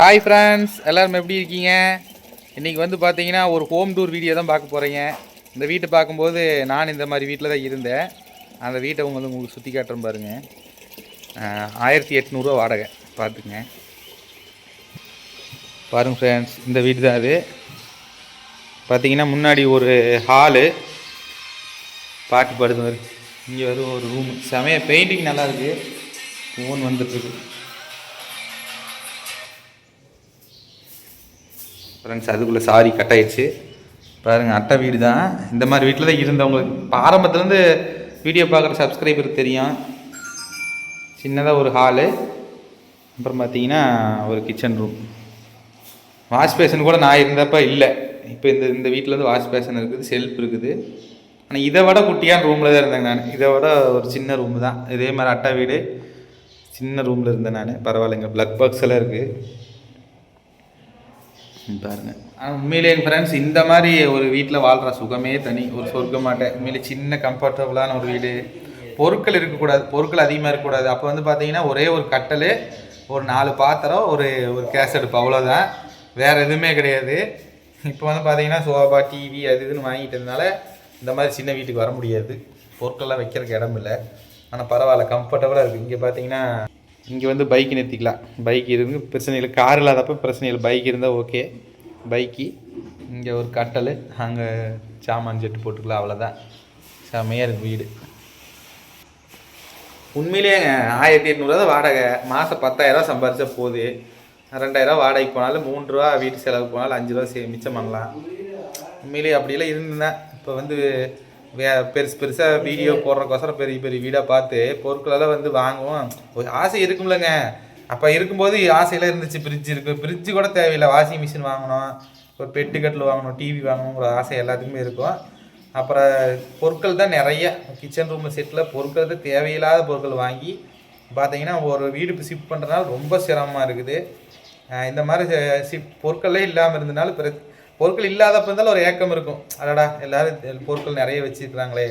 Hi friends எல்லோரும் எப்படி இருக்கீங்க? இன்றைக்கி வந்து பார்த்தீங்கன்னா ஒரு ஹோம் டூர் வீடியோ தான் பார்க்க போகிறீங்க இந்த வீட்டை பார்க்கும்போது நான் இந்த மாதிரி வீட்டில் தான் இருந்தேன். அந்த வீட்டை வந்து உங்களுக்கு சுற்றி காட்டுறேன் பாருங்கள் ஆயிரத்தி எட்நூறுரூவா வாடகை. பார்த்துங்க பாருங்கள் ஃப்ரெண்ட்ஸ் இந்த வீடு தான் அது. பார்த்தீங்கன்னா முன்னாடி ஒரு ஹாலு பாட்டு பாடுது இங்கே வரும் ஒரு ரூம் செமையாக பெயிண்டிங் நல்லாயிருக்கு ஃபோன் வந்துட்டுருக்கு ஃப்ரெண்ட்ஸ் அதுக்குள்ளே சாரி கட் ஆயிடுச்சு. பாருங்கள் அட்டை வீடு தான். இந்த மாதிரி வீட்டில் தான் இருந்தவங்களுக்கு இப்போ ஆரம்பத்துலேருந்து வீடியோ பார்க்குற சப்ஸ்கிரைபருக்கு தெரியும். சின்னதாக ஒரு ஹாலு அப்புறம் பார்த்தீங்கன்னா ஒரு கிச்சன் ரூம் வாஷ் பேஷன் கூட நான் இருந்தப்ப இல்லை. இப்போ இந்த இந்த வீட்டில் வந்து வாஷ் பேஷன் இருக்குது செல்ஃப் இருக்குது. ஆனால் இதை விட குட்டியான ரூமில் தான் இருந்தேங்க நான். இதை விட ஒரு சின்ன ரூம் தான். இதே மாதிரி அட்டை வீடு சின்ன ரூமில் இருந்தேன் நான். பரவாயில்லைங்க. ப்ளக் பாக்ஸ் எல்லாம் இருக்குது பாருங்க. ஆனால் உண்மையிலே என் ஃப்ரெண்ட்ஸ் இந்த மாதிரி ஒரு வீட்டில் வாழ்கிற சுகமே தனி ஒரு சொர்க்கமாட்டேன். உண்மையிலே சின்ன கம்ஃபர்டபுளான ஒரு வீடு. பொருட்கள் இருக்கக்கூடாது பொருட்கள் அதிகமாக இருக்கக்கூடாது. அப்போ வந்து பார்த்தீங்கன்னா ஒரே ஒரு கட்டல் ஒரு நாலு பாத்திரம் ஒரு ஒரு கேஸ் அடுப்பு அவ்வளோதான் வேறு எதுவுமே கிடையாது. இப்போ வந்து பார்த்தீங்கன்னா சோஃபா டிவி அது இதுன்னு வாங்கிட்டதுனால இந்த மாதிரி சின்ன வீட்டுக்கு வர முடியாது. பொருட்கள்லாம் வைக்கிறதுக்கு இடம் இல்லை ஆனால் பரவாயில்ல கம்ஃபர்டபுளாக இருக்குது இங்கே பார்த்தீங்கன்னா இங்கே வந்து பைக் நிறுத்திக்கலாம். பைக் இருந்து பிரச்சனை இல்லை கார் இல்லாதப்ப பிரச்சனை இல்லை. பைக் இருந்தால் ஓகே பைக்கு இங்கே ஒரு கட்டல் அங்கே சாமான் செட்டு போட்டுக்கலாம். அவ்வளோதான் செம்மையாக இருக்கு வீடு. உண்மையிலேயேங்க ஆயிரத்தி எட்நூறுவா தான் வாடகை. மாதம் பத்தாயிரரூவா சம்பாரிச்சா போகுது ரெண்டாயிரரூவா வாடகைக்கு போனாலும் மூணு ரூபா வீட்டு செலவுக்கு போனாலும் அஞ்சு ரூபா சே மிச்சம் பண்ணலாம். உண்மையிலேயே அப்படியெல்லாம் இருந்தேன் இப்போ வந்து பெருசு பெருசாக வீடியோ போடுறக்கோசரம் பெரிய பெரிய வீடாக பார்த்து பொருட்களெல்லாம் வந்து வாங்குவோம். ஒரு ஆசை இருக்கும்லங்க. அப்போ இருக்கும்போது ஆசையெல்லாம் இருந்துச்சு. ஃப்ரிட்ஜ் இருக்குது ஃப்ரிட்ஜு கூட தேவையில்லை. வாஷிங் மிஷின் வாங்கணும். ஒரு பெட்டு கட்டில் வாங்கணும். டிவி வாங்கணுங்கிற ஆசை எல்லாத்துக்குமே இருக்கும். அப்புறம் பொருட்கள் தான் நிறைய. கிச்சன் ரூம் செட்டில் பொருட்கள் தான் தேவையில்லாத பொருட்கள் வாங்கி பார்த்தீங்கன்னா ஒரு வீடு ஷிஃப்ட் பண்ணுறதுனால ரொம்ப சிரமமாக இருக்குது. இந்த மாதிரி ஷிஃப்ட் பொருட்களே இல்லாமல் இருந்தனால பிற பொருட்கள் இல்லாதப்ப இருந்தாலும் ஒரு ஏக்கம் இருக்கும். அடடா எல்லாரும் பொருட்கள் நிறைய வச்சுருக்குறாங்களே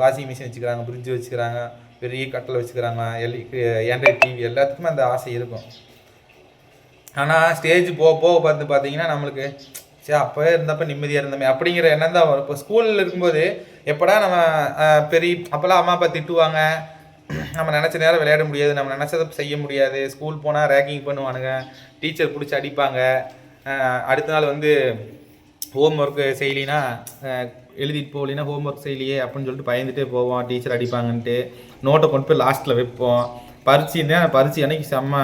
வாஷிங் மிஷின் வச்சுக்கிறாங்க ஃப்ரிட்ஜ் வச்சுக்கிறாங்க பெரிய கட்டில் வச்சுக்கிறாங்க எல் ஆண்ட்ராய்ட் டிவி எல்லாத்துக்குமே அந்த ஆசை இருக்கும். ஆனால் ஸ்டேஜ் போக போக பார்த்து பார்த்தீங்கன்னா நம்மளுக்கு சரி அப்போவே இருந்தப்போ நிம்மதியாக இருந்தோமே. அப்படிங்கிற எண்ணம் தான் வரும். இப்போ ஸ்கூலில் இருக்கும்போது எப்படா நம்ம பெரிய அப்போல்லாம் அம்மா அப்பா திட்டுவாங்க. நம்ம நினச்ச நேரம் விளையாட முடியாது. நம்ம நினச்சதை செய்ய முடியாது. ஸ்கூல் போனால் ரேக்கிங் பண்ணுவானுங்க. டீச்சர் பிடிச்சி அடிப்பாங்க. அடுத்த நாள் வந்து ஹோம் ஒர்க்கு செய்யலினா எழுதிட்டு போகலினா ஹோம் ஒர்க் செய்யலையே அப்படின்னு சொல்லிட்டு பயந்துட்டே போவோம். டீச்சர் அடிப்பாங்கன்ட்டு நோட்டை கொண்டு போய் லாஸ்ட்டில் வைப்போம். பரீட்சைன்னா பரிச்சு அன்னைக்கு செம்ம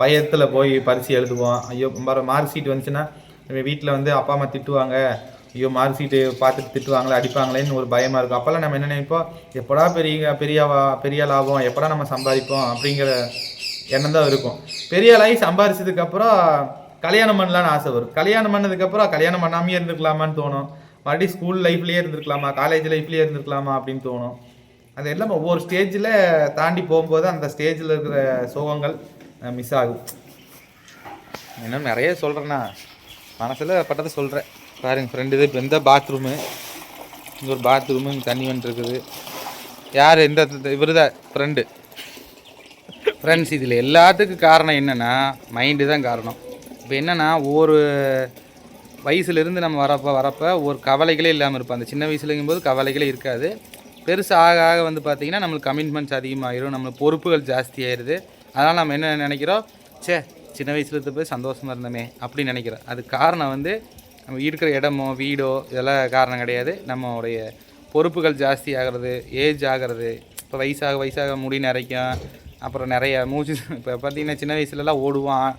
பயத்தில் போய் பரீட்சை எழுதுவோம். ஐயோ மார்க் ஷீட் வந்துச்சுன்னா வீட்டில் வந்து அப்பா அம்மா திட்டுவாங்க. ஐயோ மார்க் ஷீட்டு பார்த்துட்டு திட்டுவாங்களே அடிப்பாங்களேன்னு ஒரு பயமாக இருக்கும். அப்போல்லாம் நம்ம என்ன நினைப்போம்? எப்படா பெரிய பெரியவா பெரிய லாபம் எப்படா நம்ம சம்பாதிப்போம்? அப்படிங்கிற எண்ணம் தான் இருக்கும். பெரிய ஆளாகி சம்பாதிச்சதுக்கப்புறம் கல்யாணம் பண்ணலான்னு ஆசை வரும். கல்யாணம் பண்ணதுக்கப்புறம் கல்யாணம் பண்ணாமையே இருந்திருக்கலாமான்னு தோணும். மறுபடியும் ஸ்கூல் லைஃப்லேயே இருந்திருக்கலாமா? காலேஜ் லைஃப்லேயே இருந்திருக்கலாமா அப்படின்னு தோணும். அது எல்லாம் ஒவ்வொரு ஸ்டேஜில் தாண்டி போகும்போது அந்த ஸ்டேஜில் இருக்கிற சோகங்கள் மிஸ் ஆகும். இன்னும் நிறைய சொல்கிறேண்ணா மனசில் பட்டதை சொல்கிறேன் பாருங்க ஃப்ரெண்டு இது இப்போ இந்த பாத்ரூமு இங்கே ஒரு பாத்ரூமு இங்கே தண்ணி வந்துருக்குது. யார்? இந்த இவர் தான் ஃப்ரெண்டு ஃப்ரெண்ட்ஸ் இதில் எல்லாத்துக்கும் காரணம் என்னென்னா மைண்டு தான் காரணம். இப்போ என்னென்னா ஒவ்வொரு வயசுலேருந்து நம்ம வரப்போ வரப்போ ஒரு கவலைகளே இல்லாமல் இருப்போம். அந்த சின்ன வயசுலங்கும் போது கவலைகளே இருக்காது. பெருசு ஆக ஆக வந்து பார்த்திங்கன்னா நம்மளுக்கு கமிட்மெண்ட்ஸ் அதிகமாகிடும் நம்மளுக்கு பொறுப்புகள் ஜாஸ்தி ஆயிடுது அதனால் நம்ம என்ன நினைக்கிறோம்? ச்சே சின்ன வயசுல இருந்து போய் சந்தோஷமாக இருந்தோமே அப்படின்னு நினைக்கிறோம். அது காரணம் வந்து நம்ம இருக்கிற இடமோ வீடோ இதெல்லாம் காரணம் கிடையாது. நம்மளுடைய பொறுப்புகள் ஜாஸ்தி ஆகிறது ஏஜ் ஆகிறது இப்போ வயசாக வயசாக முடி நிறைக்கும் அப்புறம் நிறைய மூச்சு இப்போ பார்த்தீங்கன்னா சின்ன வயசுலலாம் ஓடுவான்.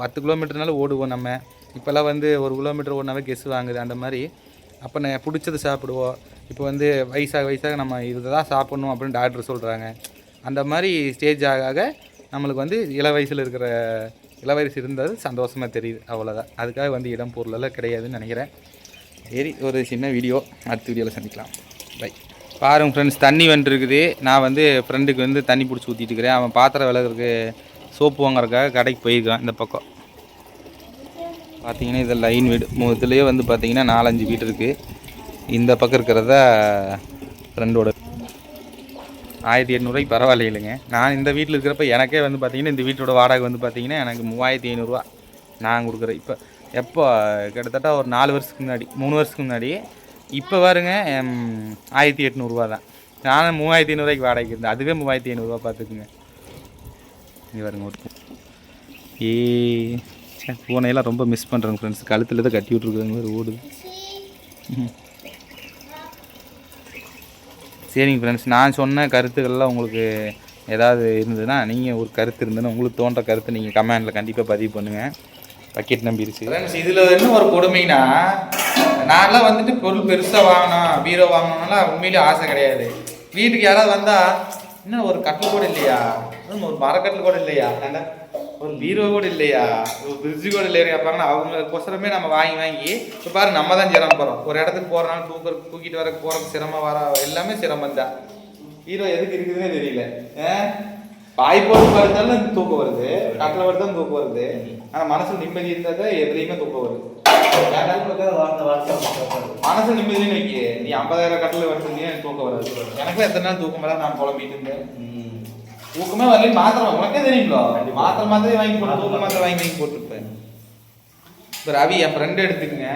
பத்து கிலோமீட்டர்னாலும் ஓடுவோம் நம்ம. இப்போல்லாம் வந்து ஒரு கிலோமீட்டர் ஓடினாவே கெஸ் வாங்குது அந்த மாதிரி. அப்போ நான் பிடிச்சது சாப்பிடுவோம். இப்போ வந்து வயசாக வயசாக நம்ம இதை தான் சாப்பிட்ணும் அப்படின்னு டாக்டர் சொல்கிறாங்க அந்த மாதிரி ஸ்டேஜ் ஆக ஆக நம்மளுக்கு வந்து இள வயசில் இருக்கிற இள வயசு இருந்தது சந்தோஷமாக தெரியுது. அவ்வளோதான் அதுக்காக வந்து இடம் பொருளெல்லாம் கிடையாதுன்னு நினைக்கிறேன். சரி ஒரு சின்ன வீடியோ அடுத்த வீடியோவில் சந்திக்கலாம். பை பாருங்க ஃப்ரெண்ட்ஸ் தண்ணி வந்துருக்குது நான் வந்து ஃப்ரெண்டுக்கு வந்து தண்ணி பிடிச்சி ஊற்றிட்டு இருக்கிறேன். அவன் பாத்திரம் விளக்குறதுக்கு சோப்பு வாங்குறதுக்காக கடைக்கு போயிருக்கான் இந்த பக்கம். பார்த்தீங்கன்னா இது லைன் வீடு. இதுலேயே வந்து பார்த்தீங்கன்னா நாலஞ்சு வீடு இருக்குது இந்த பக்கம் இருக்கிறதா ஃப்ரெண்டோட ஆயிரத்தி எட்நூறுவாய்க்கு பரவாயில்ல இல்லைங்க. நான் இந்த வீட்டில் இருக்கிறப்ப எனக்கே வந்து பார்த்தீங்கன்னா இந்த வீட்டோட வாடகை வந்து பார்த்திங்கன்னா எனக்கு மூவாயிரத்தி ஐநூறுரூவா நான் கொடுக்குறேன். இப்போ எப்போ கிட்டத்தட்ட ஒரு நாலு வருஷத்துக்கு முன்னாடி மூணு வருஷத்துக்கு முன்னாடி. இப்போ பாருங்க ஆயிரத்தி எட்நூறுரூவா தான். நானும் மூவாயிரத்தி ஐநூறுரூவாய்க்கு வாடகைக்கு இருந்தேன். அதுவே மூவாயிரத்தி ஐநூறுரூவா பார்த்துக்குங்க இங்கே பாருங்க ஒரு பூ. ஏ பூனையெல்லாம் ரொம்ப மிஸ் பண்ணுறேங்க ஃப்ரெண்ட்ஸ் கழுத்தில் தான் கட்டி விட்ருக்குறாங்க வேறு ஓடுது. சரிங்க ஃப்ரெண்ட்ஸ் நான் சொன்ன கருத்துக்கள்லாம் உங்களுக்கு ஏதாவது இருந்ததுன்னா நீங்கள் ஒரு கருத்து இருந்ததுன்னா உங்களுக்கு தோன்ற கருத்து நீங்கள் கமெண்டில் கண்டிப்பாக பதிவு பண்ணுங்கள் பக்கெட் நம்பிடுச்சு ஃப்ரெண்ட்ஸ் இதில் என்ன ஒரு கொடுமைனா நான்லாம் வந்துட்டு பொருள் பெருசாக வாங்கணும் பீரோ வாங்கணும்லாம் உண்மையிலேயே ஆசை கிடையாது. வீட்டுக்கு யாராவது வந்தால் இன்னும் ஒரு கட்டில் கூட இல்லையா? இன்னும் ஒரு மரக்கட்டில் கூட இல்லையா? ஏண்டா ஒரு பீரோ கூட இல்லையா? ஒரு ஃப்ரிட்ஜு கூட இல்லையா? கேட்பாங்கன்னா அவங்களுக்கொசரமே நம்ம வாங்கி வாங்கி இப்போ பாரு நம்ம தான் சிரமம் போகிறோம் ஒரு இடத்துக்கு போகிறனால தூக்க தூக்கிட்டு வர போகிறதுக்கு சிரமம் வர எல்லாமே சிரமம் தான். ஹீரோ எதுக்கு இருக்குதுன்னே தெரியல. பாய் போட்டு வருதாலும் தூக்கம் வருது. கட்டில் வருதான் தூக்கம் வருது. ஆனால் மனசு நிம்மதி இருந்தால் தான் எதுலேயுமே தூக்கம் வருது. மனசு நிம்மதினு வைக்க. நீ ஐம்பதாயிரம் கட்டில் வருதுன்னு எனக்கு தூக்கம் வராது. எனக்கும் எத்தனை நாள் தூக்கம் வராது? நான் குழம்பிட்டு இருந்தேன். தூக்கமே வரல மாத்திரை உனக்கே தெரியுங்களோ மாத்திரை மாத்திரை வாங்கி போட்டு தூக்க மாத்திரை வாங்கி வாங்கி போட்டுருப்பேன் இப்போ ரவி என் ஃப்ரெண்டு எடுத்துக்கங்க.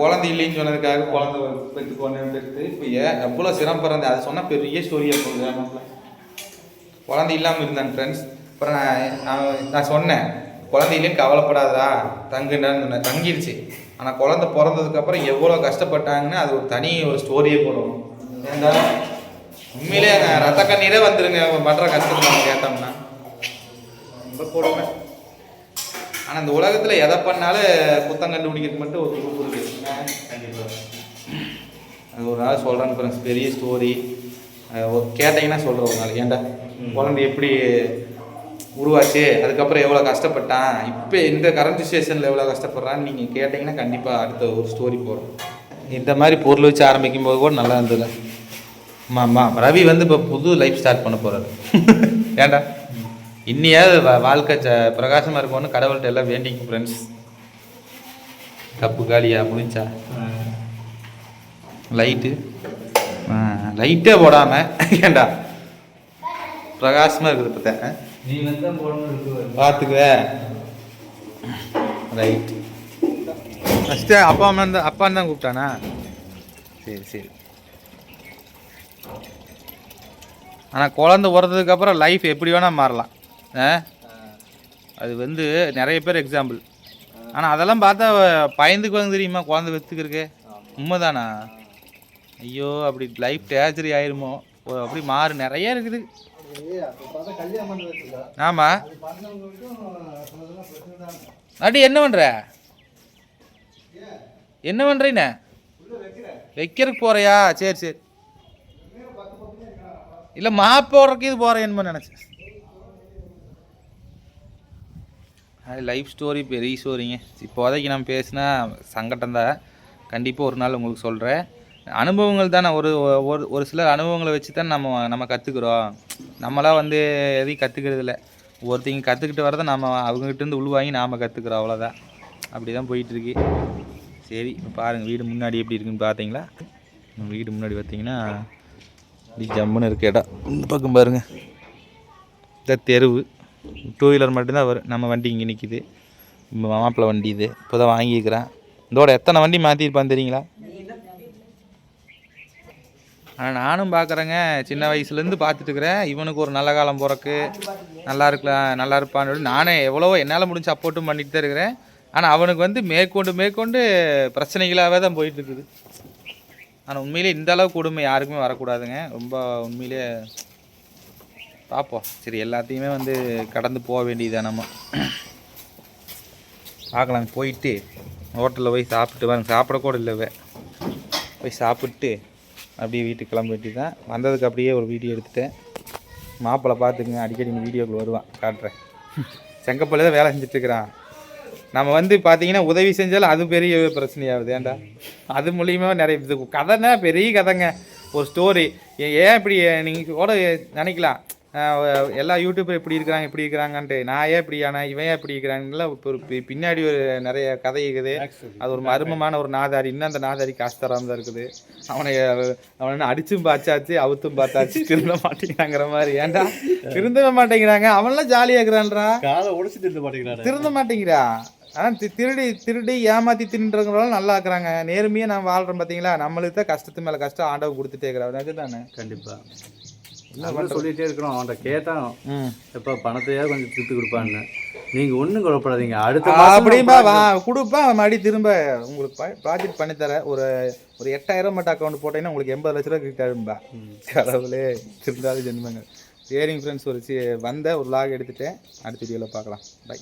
குழந்தை இல்லைன்னு சொன்னதுக்காக குழந்தை பெற்று கொண்டு எடுத்து இப்போ எவ்வளோ சிரமப்படுறது அது சொன்னால் பெரிய ஸ்டோரியாக போகுது குழந்தை இல்லாமல் இருந்தாங்க ஃப்ரெண்ட்ஸ் அப்புறம் நான் நான் நான் சொன்னேன் குழந்தை இல்லைன்னு கவலைப்படாதடா தங்குண்டான்னு சொன்னேன். தங்கிருச்சு. ஆனால் குழந்தை பிறந்ததுக்கப்புறம் எவ்வளோ கஷ்டப்பட்டாங்கன்னு அது ஒரு தனி ஒரு ஸ்டோரியே போடும். ஏண்டா உண்மையிலே ரத்த கண்ணீரே வந்துருங்க. அவங்க பண்ற கஷ்டத்தை நம்ம கேட்டோம்னா. ரொம்ப கொடுமை. ஆனால் இந்த உலகத்தில் எதை பண்ணாலும் குத்தம் கண்டுபிடிக்கிறது மட்டும் ஒரு குரூப் இருக்கு அது ஒரு நாள் சொல்கிறேன் ஃப்ரெண்ட்ஸ் பெரிய ஸ்டோரி கேட்டிங்கன்னா சொல்கிறேன் ஒரு நாள். ஏன்டா? குழந்தை எப்படி உருவாச்சு? அதுக்கப்புறம் எவ்வளோ கஷ்டப்பட்டான்? இப்போ இந்த கரண்ட் சுச்சுவேஷனில் எவ்வளோ கஷ்டப்படுறான்னு நீங்கள் கேட்டிங்கன்னா கண்டிப்பாக அடுத்த ஒரு ஸ்டோரி போகிறோம் இந்த மாதிரி பொருள் வச்சு ஆரம்பிக்கும் போது கூட நல்லா இருந்தது. ஆமாம்மா ரவி வந்து இப்போ புது லைஃப் ஸ்டார்ட் பண்ண போகிறாரு ஏன்டா? இன்னியாவது வாழ்க்கை ச பிரகாசமாக இருக்கும்னு கடவுள்கிட்ட எல்லாம் வேண்டிங்க ஃப்ரெண்ட்ஸ் கப்பு காலியா முடிஞ்சா? லைட்டு லைட்டே போடாமல் ஏண்டா பிரகாசமாக இருக்குது இருக்கு பார்த்துக்குவே ரைட் ஃபஸ்ட்டு அப்பா அம்மா தான் அப்பான்னு தான் கூப்பிட்டானா? சரி சரி. ஆனால் குழந்த பிறந்ததுக்கு அப்புறம் லைஃப் எப்படி வேணால் மாறலாம். அது வந்து நிறைய பேர் எக்ஸாம்பிள் ஆனால் அதெல்லாம் பார்த்தா பயந்துக்குவாங்க தெரியுமா? குழந்தை வெத்துக்கிறதுக்கு உண்மைதானா? ஐயோ அப்படி லைஃப் டேச்சரி ஆயிருமோ? அப்படி மாறு நிறைய இருக்குது. தான் அடி என்ன பண்ற? என்ன பண்றீண்ணே வைக்கிறதுக்கு போறியா? சரி சரி. இல்லை மாப்போடுறக்கு போடுறதுக்கு இது போறேன்னு நினச்சேன். அது லைஃப் ஸ்டோரி பெரிய ஸ்டோரிங்க இப்போதைக்கு நம்ம பேசினா சங்கடம் தான். கண்டிப்பாக ஒரு நாள் உங்களுக்கு சொல்கிறேன் அனுபவங்கள் தானே ஒரு ஒரு ஒரு சில அனுபவங்களை வச்சு தான் நம்ம நம்ம கற்றுக்குறோம் நம்மளாம் வந்து எதையும் கற்றுக்கிறது இல்லை. ஒருத்தங்க கற்றுக்கிட்டு வரதை நம்ம அவங்ககிட்டேருந்து உள்வாங்கி நாம் கற்றுக்குறோம் அவ்வளோதான் அப்படி தான் போயிட்டுருக்கு. சரி இப்போ பாருங்கள் வீடு முன்னாடி எப்படி இருக்குன்னு பார்த்தீங்களா வீடு முன்னாடி பார்த்தீங்கன்னா இப்படி ஜம்முன்னு இருக்க இடம். இந்த பக்கம் பாருங்கள் இந்த தெருவு. டூ வீலர் மட்டும்தான் வரும். நம்ம வண்டி இங்கே நிற்கிது மாப்பிள்ளை வண்டி இது. இப்போ தான் வாங்கியிருக்கிறேன். இதோட எத்தனை வண்டி மாற்றிருப்பான் தெரியுங்களா? ஆனால் நானும் பார்க்குறேங்க சின்ன வயசுலேருந்து பார்த்துட்டுக்கிறேன் இவனுக்கு ஒரு நல்ல காலம் போகிறக்கு நல்லா இருக்கலாம் நல்லா இருப்பான்னு சொல்லி நானே எவ்வளவோ என்னால் முடிஞ்ச சப்போர்ட்டும் பண்ணிட்டு தான் இருக்கிறேன். ஆனால் அவனுக்கு வந்து மேற்கொண்டு மேற்கொண்டு பிரச்சனைகளாகவே தான் போயிட்டுருக்குது ஆனால் உண்மையிலே இந்த அளவு கொடுமை யாருக்குமே வரக்கூடாதுங்க. ரொம்ப உண்மையிலே பார்ப்போம் சரி எல்லாத்தையுமே வந்து கடந்து போக வேண்டியதுதான் நம்ம. பார்க்கலாம் போயிட்டு ஹோட்டலில் போய் சாப்பிட்டு வாங்க சாப்பிடக்கூட இல்லைவே போய் சாப்பிட்டு அப்படியே வீட்டுக்கு கிளம்ப வேண்டியது தான் வந்ததுக்கு அப்படியே ஒரு வீடியோ எடுத்துட்டேன். மாப்பிள்ளை பார்த்துக்குங்க. அடிக்கடி இந்த வீடியோக்குள்ள வருவான். காட்டுறேன். செங்கப்பள்ளி தான் வேலை செஞ்சுட்ருக்கிறான் நம்ம வந்து பார்த்தீங்கன்னா உதவி செஞ்சாலும் அது பெரிய பிரச்சனையாகுது. ஏன்டா? அது மூலியமாக நிறைய இது கதைன்னா பெரிய கதைங்க. ஒரு ஸ்டோரி ஏன் இப்படி நீங்கள் கூட நினைக்கலாம். எல்லா யூடியூபர் இப்படி இருக்கிறாங்க இப்படி இருக்கிறாங்கன்ட்டு. நான் ஏன் இப்படியான இவன் ஏன் இப்படி இருக்கிறாங்கல இப்போ ஒரு பின்னாடி ஒரு நிறைய கதை இருக்குது. அது ஒரு மர்மமான ஒரு நாதாரி. இன்னும் அந்த நாதாரி காசு தராம தான் இருக்குது. அவனை அவனை அடிச்சும் பார்த்தாச்சு அவுத்தும் பார்த்தாச்சு திருந்த மாட்டேங்கிறாங்கிற மாதிரி. ஏன்டா? திருந்தவே மாட்டேங்கிறாங்க. அவன்லாம் ஜாலியாக இருக்கிறான்றா திருந்த மாட்டேங்கிறா. ஆனால் திருடி திருடி ஏமாத்தி தின்றவங்களும் நல்லா இருக்கிறாங்க. நேர்மையாக நான் வாழ்கிறோம் பார்த்தீங்களா நம்மளுக்கு தான் கஷ்டத்து மேலே கஷ்டம் ஆண்டவன் கொடுத்துட்டே இருக்கிறான் அதுதானே? கண்டிப்பா. நம்ம சொல்லிட்டே இருக்கிறோம். அவன்கிட்ட கேட்டான். ம். எப்ப பணத்தையா கொஞ்சம் திருப்பி கொடுப்பான்னு. நீங்க ஒண்ணும் குழப்படாதீங்க அடுத்த மாசம் அப்படிம்பா வா கொடுப்பா மறுபடியும் திரும்ப. உங்களுக்கு ப்ராஜெக்ட் பண்ணித்தரேன் ஒரு ஒரு எட்டாயிரம் மட்டும் அக்கௌண்ட் போட்டீங்கன்னா உங்களுக்கு எண்பது லட்ச ரூபா கிட்ட ஆகும்பா. கடவுளே திருந்தாலும் ஜென்மங்க சரிங்க ஃப்ரெண்ட்ஸ் ஒரு வந்த ஒரு லாக் எடுத்துட்டேன். அடுத்த வீடியோவில் பார்க்கலாம் பை